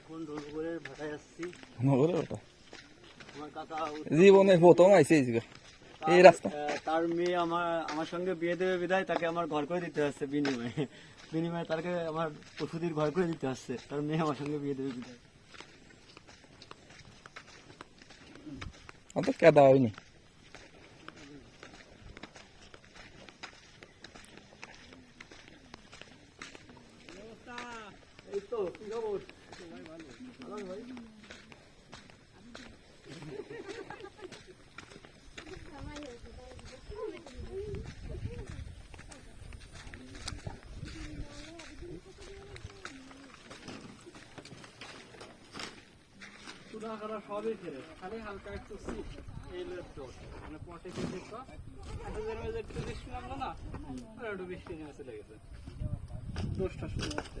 এখন দোলপুকুরের ভাটায় আসছি। নগরে ওটা আমার কাকা জীবনে প্রথম আইসে এই এই রাস্তা। তার মেয়ে আমার আমার সঙ্গে বিয়ে দেবে বিদায় তাকে আমার ঘর করে দিতে হচ্ছে বিনিময়ে। বিনিময়ে তাকে আমার ওষুধের ঘর করে দিতে হচ্ছে তার মেয়ে আমার সঙ্গে বিয়ে দেবে বিদায়। অত কেদা হয়নি। এই তো কি খবর? সবই ফেরে খালি হালকা একটু সিট এই দোষ মানে পটে কেটে এতদের মধ্যে একটু বৃষ্টি না একটু বৃষ্টি নেমে চলে গেছে। শুরু হচ্ছে।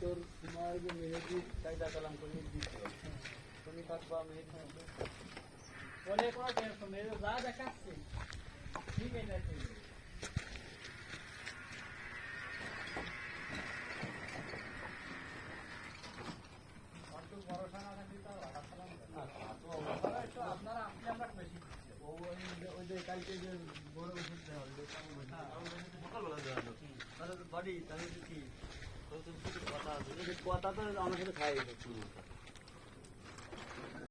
তোর তোমার যে মেহেদি চাহিদা কালাম করে দিচ্ছ তুমি থাকবা মেহেদি বলে কোনো টেনশন নেই যা দেখাচ্ছে। ঠিক আছে ওই যে কালকে যে বড় ওষুধ দেওয়া হলো, সকালবেলা দেওয়া হলো। তাহলে বাড়ি, তাহলে কি? কথা তো আমার সাথে খাই